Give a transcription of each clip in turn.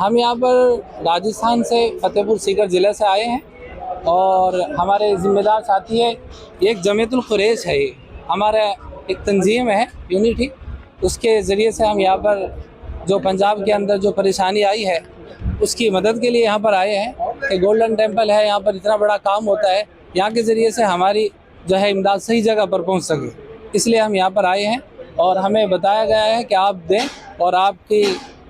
ہم یہاں پر راجستھان سے فتح پور سیکر ضلع سے آئے ہیں اور ہمارے ذمہ دار ساتھی ہے ایک جمعیت القریش ہے ہمارا ایک تنظیم ہے یونیٹی اس کے ذریعے سے ہم یہاں پر جو پنجاب کے اندر جو پریشانی آئی ہے، اس کی مدد کے لیے یہاں پر آئے ہیں کہ گولڈن ٹیمپل ہے، یہاں پر اتنا بڑا کام ہوتا ہے، یہاں کے ذریعے سے ہماری جو ہے امداد صحیح جگہ پر پہنچ سکے۔ اس لیے ہم یہاں پر آئے ہیں اور ہمیں بتایا گیا ہے کہ آپ دیں اور آپ کی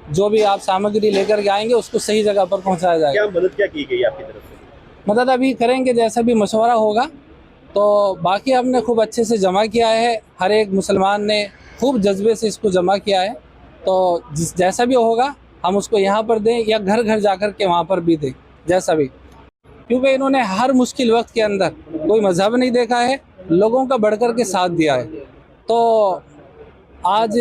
جو بھی آپ سامگری لے کر کے آئیں گے اس کو صحیح جگہ پر پہنچایا جائے گا۔ کیا مدد کیا کی گئی آپ کی طرف سے؟ مدد ابھی کریں گے جیسا بھی مشورہ ہوگا۔ تو باقی ہم نے خوب اچھے سے جمع کیا ہے۔ ہر ایک مسلمان نے خوب جذبے سے اس کو جمع کیا ہے۔ تو جس جیسا بھی ہوگا ہم اس کو یہاں پر دیں یا گھر گھر جا کر کے وہاں پر بھی دیں جیسا بھی۔ کیونکہ انہوں نے ہر مشکل وقت کے اندر کوئی مذہب نہیں دیکھا ہے لوگوں کا بڑھ کر کے ساتھ دیا ہے۔ تو آج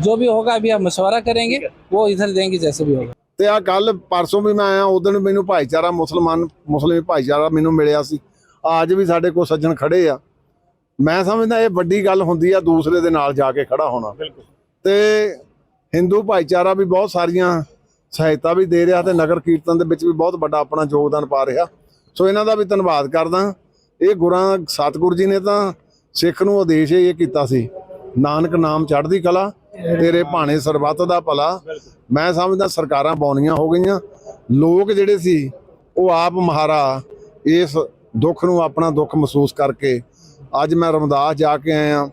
ਜੋ ਵੀ ਹੋਗਾ ਅਭੀ ਆ ਮਸ਼ਵਰਾ ਕਰਾਂਗੇ ਉਹ ਇਧਰ ਦੇਣਗੇ ਜੈਸੇ ਵੀ ਹੋਗਾ ਤੇ ਆ ਕੱਲ ਪਰਸੋਂ ਵੀ ਮੈਂ ਆਇਆ ਉਦੋਂ ਮੈਨੂੰ ਭਾਈਚਾਰਾ ਮੁਸਲਮਾਨ ਮੁਸਲਿਮ ਭਾਈਚਾਰਾ ਮੈਨੂੰ ਮਿਲਿਆ ਸੀ ਅੱਜ ਵੀ ਸਾਡੇ ਕੋਲ ਸੱਜਣ ਖੜੇ ਆ ਮੈਂ ਸਮਝਦਾ ਇਹ ਵੱਡੀ ਗੱਲ ਹੁੰਦੀ ਆ ਦੂਸਰੇ ਦੇ ਨਾਲ ਜਾ ਕੇ ਖੜਾ ਹੋਣਾ ਤੇ Hindu ਭਾਈਚਾਰਾ ਵੀ ਬਹੁਤ ਸਾਰੀਆਂ ਸਹਾਇਤਾ ਵੀ ਦੇ ਰਿਹਾ ਤੇ ਨਗਰ ਕੀਰਤਨ ਦੇ ਵਿੱਚ ਵੀ ਬਹੁਤ ਵੱਡਾ ਆਪਣਾ ਯੋਗਦਾਨ ਪਾ ਰਿਹਾ। ਸੋ ਇਹਨਾਂ ਦਾ ਵੀ ਧੰਨਵਾਦ ਕਰਦਾ। ਇਹ ਗੁਰਾਂ ਸਤਿਗੁਰ ਜੀ ਨੇ ਤਾਂ ਸਿੱਖ ਨੂੰ ਆਦੇਸ਼ ਇਹ ਕੀਤਾ ਸੀ, ਨਾਨਕ ਨਾਮ ਚੜ੍ਹਦੀ ਕਲਾ, ਤੇਰੇ ਭਾਣੇ ਸਰਬੱਤ ਦਾ ਭਲਾ। ਮੈਂ ਸਮਝਦਾ ਸਰਕਾਰਾਂ ਬੌਨੀਆਂ ਹੋ ਗਈਆਂ। ਲੋਕ ਜਿਹੜੇ ਸੀ, ਉਹ ਆਪ ਮਹਾਰਾ ਇਸ ਦੁੱਖ ਨੂੰ ਆਪਣਾ ਦੁੱਖ ਮਹਿਸੂਸ ਕਰਕੇ ਅੱਜ ਮੈਂ ਰਮਦਾਸ ਜਾ ਕੇ ਆਇਆ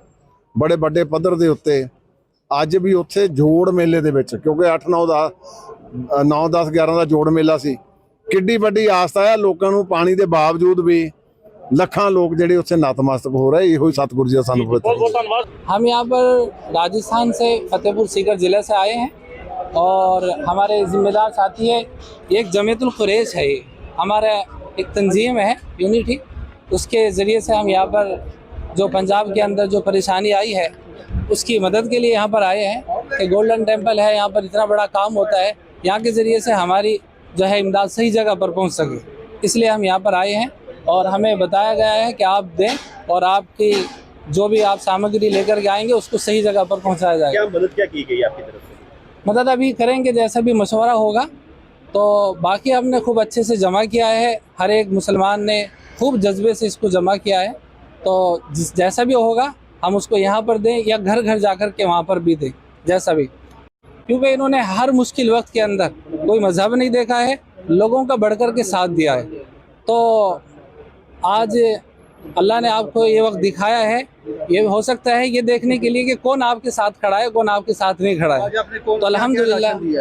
ਬੜੇ ਵੱਡੇ ਪੱਧਰ ਦੇ ਉੱਤੇ। ਅੱਜ ਵੀ ਉੱਥੇ ਜੋੜ ਮੇਲੇ ਦੇ ਵਿੱਚ, ਕਿਉਂਕਿ 8 9 ਦਾ نو دس گیارہ جوڑ میلہ سی کستا لوگوں کے باوجود بھی لکھا لوگ نت مستق ہو رہے ہیں ہم یہاں پر فتح پور سیگر ضلع سے آئے ہیں اور ہمارے ذمے دار ساتھی ہے یہ ایک جمیت الخریش ہے یہ ہمارا ایک تنظیم ہے یونیٹی اس کے ذریعے سے ہم یہاں پر جو پنجاب کے اندر جو پریشانی آئی ہے اس کی مدد کے لیے یہاں پر آئے ہیں گولڈن ٹیمپل ہے یہاں پر اتنا بڑا کام ہوتا ہے یہاں کے ذریعے سے ہماری جو ہے امداد صحیح جگہ پر پہنچ سکے۔ اس لیے ہم یہاں پر آئے ہیں اور ہمیں بتایا گیا ہے کہ آپ دیں اور آپ کی جو بھی آپ سامگری لے کر کے آئیں گے اس کو صحیح جگہ پر پہنچایا جائے گا۔ کیا مدد کیا کی گئی آپ کی طرف سے؟ مدد ابھی کریں گے جیسا بھی مشورہ ہوگا۔ تو باقی ہم نے خوب اچھے سے جمع کیا ہے۔ ہر ایک مسلمان نے خوب جذبے سے اس کو جمع کیا ہے۔ تو جس جیسا بھی ہوگا ہم اس کو یہاں پر دیں یا گھر گھر جا کر کے وہاں پر بھی دیں جیسا بھی۔ کیونکہ انہوں نے ہر مشکل وقت کے اندر کوئی مذہب نہیں دیکھا ہے، لوگوں کا بڑھ کر کے ساتھ دیا ہے۔ تو آج اللہ نے آپ کو یہ وقت دکھایا ہے۔ یہ ہو سکتا ہے یہ دیکھنے کے لیے کہ کون آپ کے ساتھ کھڑا ہے، کون آپ کے ساتھ نہیں کھڑا ہے۔ تو الحمدللہ،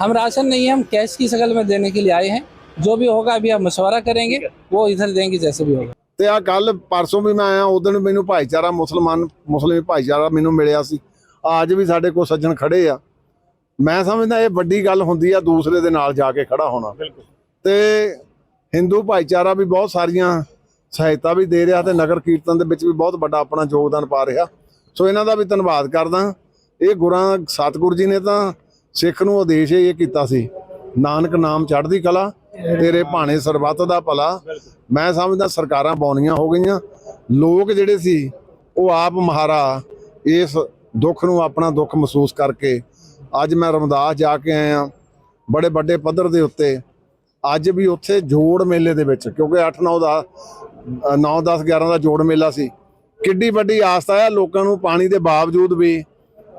ہم راشن نہیں ہم کیش کی شکل میں دینے کے لیے آئے ہیں۔ جو بھی ہوگا ابھی ہم مشورہ کریں گے، وہ ادھر دیں گے جیسے بھی ہوگا۔ ਤੇ ਆ میں ਪਰਸੋਂ ਵੀ ਮੈਂ ਆਇਆ ਉਦੋਂ ਮੈਨੂੰ ਭਾਈਚਾਰਾ ਮੁਸਲਮਾਨ ਮੁਸਲਿਮ ਭਾਈਚਾਰਾ ਮੈਨੂੰ ਮਿਲਿਆ ਸੀ آج بھی ਸਾਡੇ کو سجن کھڑے ہیں ਮੈਂ ਸਮਝਦਾ ਇਹ ਵੱਡੀ ਗੱਲ ਹੁੰਦੀ ਆ ਦੂਸਰੇ ਦੇ ਨਾਲ ਜਾ ਕੇ ਖੜਾ ਹੋਣਾ। ਤੇ ਹਿੰਦੂ ਭਾਈਚਾਰਾ ਵੀ ਬਹੁਤ ਸਾਰੀਆਂ ਸਹਾਇਤਾ ਵੀ ਦੇ ਰਿਹਾ ਤੇ ਨਗਰ ਕੀਰਤਨ ਦੇ ਵਿੱਚ ਵੀ ਬਹੁਤ ਵੱਡਾ ਆਪਣਾ ਯੋਗਦਾਨ ਪਾ ਰਿਹਾ। ਸੋ ਇਹਨਾਂ ਦਾ ਵੀ ਧੰਨਵਾਦ ਕਰਦਾ। ਇਹ ਗੁਰਾਂ ਸਤਿਗੁਰੂ ਜੀ ਨੇ ਤਾਂ ਸਿੱਖ ਨੂੰ ਆਦੇਸ਼ ਇਹ ਕੀਤਾ ਸੀ। ਨਾਨਕ ਨਾਮ ਚੜ੍ਹਦੀ ਕਲਾ ਤੇਰੇ ਭਾਣੇ ਸਰਬੱਤ ਦਾ ਭਲਾ। ਮੈਂ ਸਮਝਦਾ ਸਰਕਾਰਾਂ ਬੌਨੀਆਂ ਹੋ ਗਈਆਂ। ਲੋਕ ਜਿਹੜੇ ਸੀ ਉਹ ਆਪ ਮਹਾਰਾ ਇਸ ਦੁੱਖ ਨੂੰ ਆਪਣਾ ਦੁੱਖ ਮਹਿਸੂਸ ਕਰਕੇ ਅੱਜ ਮੈਂ ਰਮਦਾਸ ਜਾ ਕੇ ਆਇਆ ਬੜੇ ਵੱਡੇ ਪੱਧਰ ਦੇ ਉੱਤੇ। ਅੱਜ ਵੀ ਉੱਥੇ ਜੋੜ ਮੇਲੇ ਦੇ ਵਿੱਚ ਕਿਉਂਕਿ 8 9 ਦਾ 9 10 11 ਦਾ ਜੋੜ ਮੇਲਾ ਸੀ। ਕਿੱਡੀ ਵੱਡੀ ਆਸਥਾ ਆ ਲੋਕਾਂ ਨੂੰ ਪਾਣੀ ਦੇ ਬਾਵਜੂਦ ਵੀ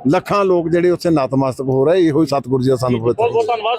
ਲੱਖਾਂ ਲੋਕ ਜਿਹੜੇ ਉੱਥੇ ਨਤਮਸਤਕ ਹੋ ਰਹੇ ਇਹੋ ਹੀ ਸਤਿਗੁਰੂ ਜੀ ਦਾ ਸਾਨੂੰ ਬਹੁਤ ਬਹੁਤ ਧੰਨਵਾਦ।